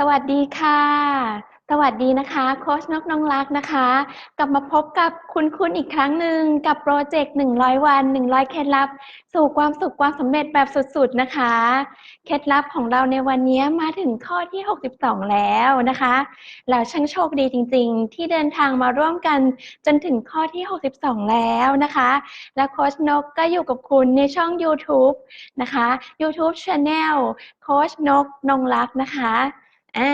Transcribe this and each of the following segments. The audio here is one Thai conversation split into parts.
สวัสดีค่ะ สวัสดีนะคะโค้ชนกน้องรักนะคะ กลับมาพบกับคุณคุณอีกครั้งหนึ่งกับโปรเจกต์ 100 วัน 100 เคล็ดลับ สู่ความสุขความสำเร็จแบบสุดๆนะคะ เคล็ดลับของเราในวันนี้มาถึงข้อที่ 62 แล้วนะคะ เราช่างโชคดีจริงๆ ที่เดินทางมาร่วมกันจนถึงข้อที่ 62 แล้วนะคะ และโค้ชนกก็อยู่กับคุณในช่อง YouTube นะคะ YouTube Channel โค้ชนกนงรักนะคะ อ่า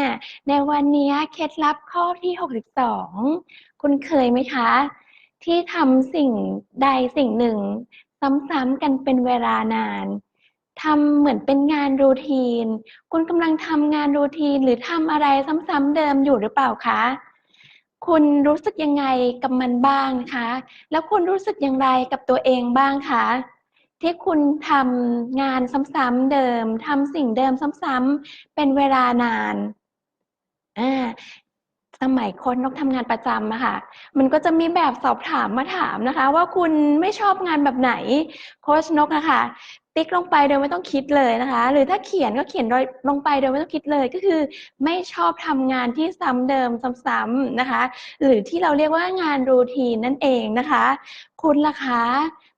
ในวันนี้เคล็ดลับข้อที่62คุณเคยไหมคะ ที่ทำสิ่งใดสิ่งหนึ่ง ซ้ำๆกันเป็นเวลานานทำเหมือนเป็นงานรูทีน คุณกำลังทำงานรูทีนหรือทำอะไรซ้ำๆเดิมอยู่หรือเปล่าคะ คุณรู้สึกยังไงกับมันบ้างคะ แล้วคุณรู้สึกอย่างไรกับตัวเองบ้างคะที่คุณทำงานซ้ำๆเดิมทำสิ่งเดิมซ้ำๆเป็นเวลานาน อ่าสมัยคนนกทำงานประจำอะค่ะ มันก็จะมีแบบสอบถามมาถามนะคะ ว่าคุณไม่ชอบงานแบบไหน โค้ชนกนะคะติ๊กลงไปโดยไม่ต้องคิดเลยนะคะ หรือถ้าเขียนก็เขียนโดยลงไปโดยไม่ต้องคิดเลยก็คือ ไม่ชอบทำงานที่ซ้ำเดิมซ้ำๆนะคะ หรือที่เราเรียกว่างานรูทีนนั่นเองนะคะ คุณล่ะคะ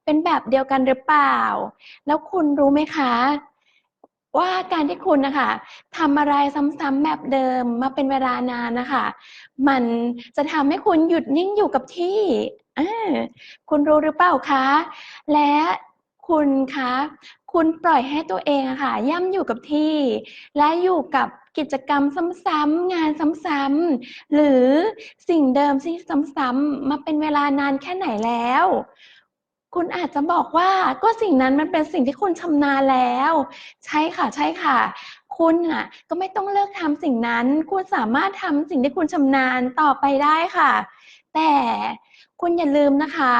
เป็นแบบเดียวกันหรือเปล่า แล้วคุณรู้ไหมคะ ว่าการที่คุณนะคะทำอะไรซ้ำๆแบบเดิมมาเป็นเวลานานนะคะ มันจะทำให้คุณหยุดนิ่งอยู่กับที่คุณรู้หรือเปล่าคะ และคุณคะ คุณปล่อยให้ตัวเองอะค่ะ ย่ำอยู่กับที่ และอยู่กับกิจกรรมซ้ำๆงานซ้ำๆหรือสิ่งเดิมที่ซ้ำๆมาเป็นเวลานานแค่ไหนแล้ว คุณอาจจะบอกว่าก็สิ่งนั้นมันเป็นสิ่งที่คุณชำนาญแล้ว ใช่ค่ะใช่ค่ะ คุณอะก็ไม่ต้องเลิกทำสิ่งนั้น คุณสามารถทำสิ่งที่คุณชำนาญต่อไปได้ค่ะ แต่ คุณอย่าลืมนะคะ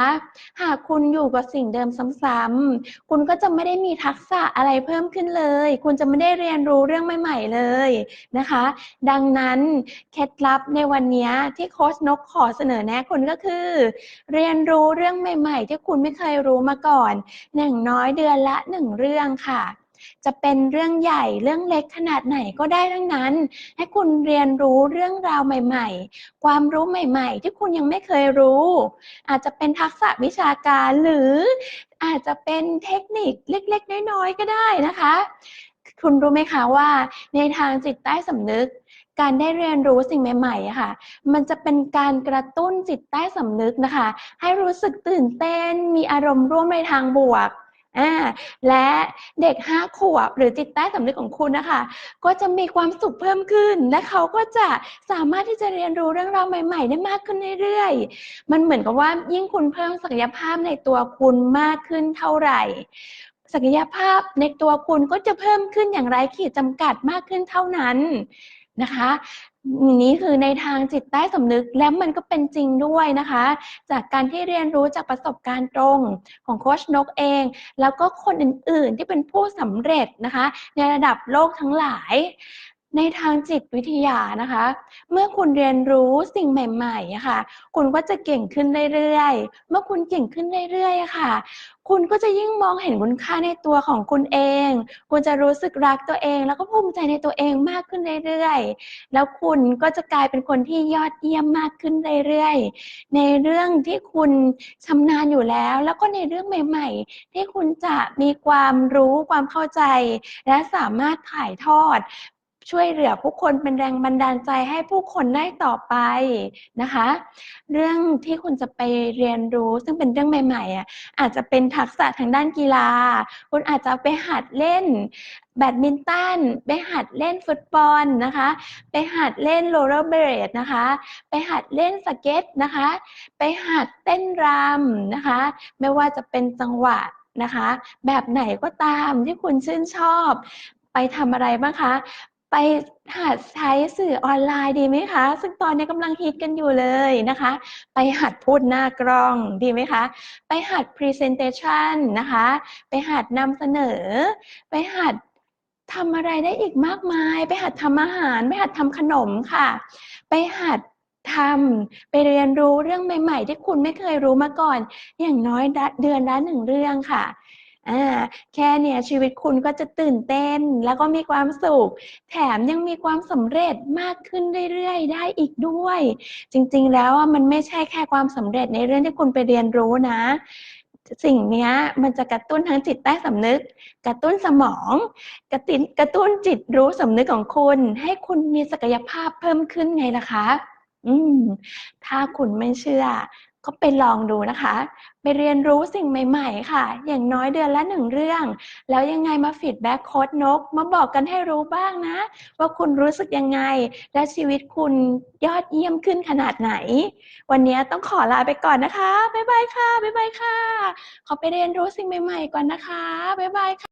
หากคุณอยู่กับสิ่งเดิมซ้ำๆ คุณก็จะไม่ได้มีทักษะอะไรเพิ่มขึ้นเลย คุณจะไม่ได้เรียนรู้เรื่องใหม่ ๆ เลยนะคะ ดังนั้นเคล็ดลับในวันนี้ที่โค้ชนกขอเสนอแนะคุณก็คือ เรียนรู้เรื่องใหม่ ๆ ที่คุณไม่เคยรู้มาก่อนหนึ่งน้อยเดือนละหนึ่งเรื่องค่ะ จะเป็นเรื่องใหญ่เรื่องเล็กขนาดไหนก็ได้ทั้งนั้น ให้คุณเรียนรู้เรื่องราวใหม่ ๆ ความรู้ใหม่ ๆ ที่คุณยังไม่เคยรู้ อาจจะเป็นทักษะวิชาการหรืออาจจะเป็นเทคนิคเล็ก ๆ น้อยๆก็ได้นะคะ คุณรู้ไหมคะว่า ในทางจิตใต้สำนึกการได้เรียนรู้สิ่งใหม่ๆค่ะ มันจะเป็นการกระตุ้นจิตใต้สำนึกนะคะ ให้รู้สึกตื่นเต้น มีอารมณ์ร่วมในทางบวก อ่าและเด็กห้าขวบหรือจิตใต้สำนึกของคุณนะคะ ก็จะมีความสุขเพิ่มขึ้น และเขาก็จะสามารถที่จะเรียนรู้เรื่องราวใหม่ ๆ ได้มากขึ้นเรื่อยๆ มันเหมือนกับว่ายิ่งคุณเพิ่มศักยภาพในตัวคุณมากขึ้นเท่าไหร่ ศักยภาพในตัวคุณก็จะเพิ่มขึ้นอย่างไร้ขีดจำกัดมากขึ้นเท่านั้นนะคะ นี้คือในทางจิตใต้สำนึกและมันก็เป็นจริงด้วยนะคะ จากการที่เรียนรู้จากประสบการณ์ตรงของโคชนกเอง แล้วก็คนอื่นๆที่เป็นผู้สำเร็จนะคะ ในระดับโลกทั้งหลาย ในทางจิตวิทยานะคะ เมื่อคุณเรียนรู้สิ่งใหม่ๆค่ะ คุณก็จะเก่งขึ้นเรื่อยๆ เมื่อคุณเก่งขึ้นเรื่อยๆค่ะ คุณก็จะยิ่งมองเห็นคุณค่าในตัวของคุณเอง คุณจะรู้สึกรักตัวเอง แล้วก็ภูมิใจในตัวเองมากขึ้นเรื่อยๆ แล้วคุณก็จะกลายเป็นคนที่ยอดเยี่ยมมากขึ้นเรื่อยๆ ในเรื่องที่คุณชำนาญอยู่แล้ว แล้วก็ในเรื่องใหม่ ๆ ที่คุณจะมีความรู้ความเข้าใจ และสามารถถ่ายทอด ช่วยเหลือผู้คนเป็นแรงบันดาลใจให้ผู้คนได้ต่อไปนะคะ เรื่องที่คุณจะไปเรียนรู้ซึ่งเป็นเรื่องใหม่ๆอะอาจจะเป็นทักษะทางด้านกีฬา คุณอาจจะไปหัดเล่นแบดมินตันไปหัดเล่นฟุตบอลนะคะ ไปหัดเล่นโรลเลอร์เบรดนะคะ ไปหัดเล่นสเก็ตนะคะ ไปหัดเต้นรำนะคะ ไม่ว่าจะเป็นจังหวะนะคะ แบบไหนก็ตามที่คุณชื่นชอบ ไปทำอะไรบ้างคะ ไปหัดใช้สื่อออนไลน์ดีไหมคะ ซึ่งตอนนี้กำลังฮิตกันอยู่เลยนะคะ ไปหัดพูดหน้ากล้องดีไหมคะ ไปหัด Presentation นะคะ ไปหัดนำเสนอ ไปหัดทำอะไรได้อีกมากมาย ไปหัดทำอาหาร ไปหัดทำขนมค่ะ ไปหัดทำไปเรียนรู้เรื่องใหม่ ๆ ที่คุณไม่เคยรู้มาก่อน อย่างน้อยเดือนละหนึ่งเรื่องค่ะ อ่าแค่เนี่ยชีวิตคุณก็จะตื่นเต้น แล้วก็มีความสุข แถมยังมีความสำเร็จมากขึ้นเรื่อยๆ ได้อีกด้วย จริงๆ แล้วมันไม่ใช่แค่ความสำเร็จในเรื่องที่คุณไปเรียนรู้นะ สิ่งนี้มันจะกระตุ้นทั้งจิตใต้สำนึก กระตุ้นสมอง กระตุ้นกระตุ้นจิตรู้สำนึกของคุณ ให้คุณมีศักยภาพเพิ่มขึ้นไงล่ะคะ อืม ถ้าคุณไม่เชื่อ ก็ไปลองดูนะคะ ไปเรียนรู้สิ่งใหม่ ๆ ค่ะ อย่างน้อยเดือนละหนึ่งเรื่อง แล้วยังไงมาฟีดแบ็กโค้ดนก มาบอกกันให้รู้บ้างนะ ว่าคุณรู้สึกยังไง และชีวิตคุณยอดเยี่ยมขึ้นขนาดไหน วันนี้ต้องขอลาไปก่อนนะคะ บ๊ายบายค่ะ บ๊ายบายค่ะ ขอไปเรียนรู้สิ่งใหม่ ๆ ก่อนนะคะ บ๊ายบายค่ะ